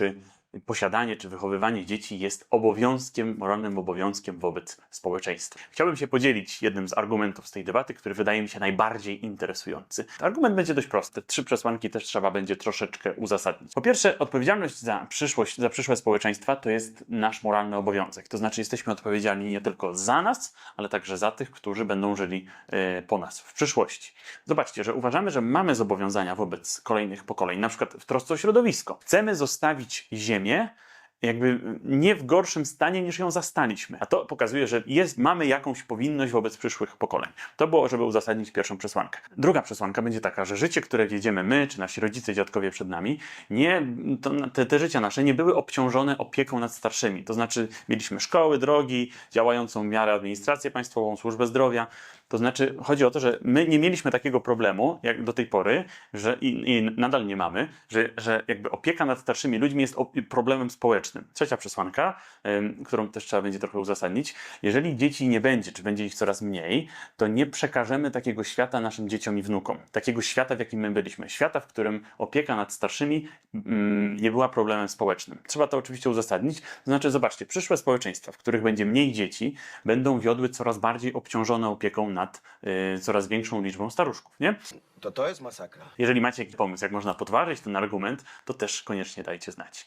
czy posiadanie czy wychowywanie dzieci jest obowiązkiem, moralnym obowiązkiem wobec społeczeństwa. Chciałbym się podzielić jednym z argumentów z tej debaty, który wydaje mi się najbardziej interesujący. Argument będzie dość prosty. Trzy przesłanki też trzeba będzie troszeczkę uzasadnić. Po pierwsze, odpowiedzialność za przyszłość, za przyszłe społeczeństwa to jest nasz moralny obowiązek. To znaczy, jesteśmy odpowiedzialni nie tylko za nas, ale także za tych, którzy będą żyli e, po nas w przyszłości. Zobaczcie, że uważamy, że mamy zobowiązania wobec kolejnych pokoleń, na przykład w trosce o środowisko. Chcemy zostawić Ziemię ziemię, jakby nie w gorszym stanie niż ją zastaliśmy. A to pokazuje, że jest, mamy jakąś powinność wobec przyszłych pokoleń. To było, żeby uzasadnić pierwszą przesłankę. Druga przesłanka będzie taka, że życie, które wiedziemy my, czy nasi rodzice, dziadkowie przed nami, nie, to, te, te życia nasze nie były obciążone opieką nad starszymi. To znaczy mieliśmy szkoły, drogi, działającą w miarę administrację państwową, służbę zdrowia. To znaczy chodzi o to, że my nie mieliśmy takiego problemu jak do tej pory, że i, i nadal nie mamy, że, że jakby opieka nad starszymi ludźmi jest problemem społecznym. Trzecia przesłanka, którą też trzeba będzie trochę uzasadnić. Jeżeli dzieci nie będzie, czy będzie ich coraz mniej, to nie przekażemy takiego świata naszym dzieciom i wnukom. Takiego świata, w jakim my byliśmy. Świata, w którym opieka nad starszymi mm, nie była problemem społecznym. Trzeba to oczywiście uzasadnić. To znaczy, zobaczcie, przyszłe społeczeństwa, w których będzie mniej dzieci, będą wiodły coraz bardziej obciążone opieką nad y, coraz większą liczbą staruszków, nie? To to jest masakra. Jeżeli macie jakiś pomysł, jak można podważyć ten argument, to też koniecznie dajcie znać.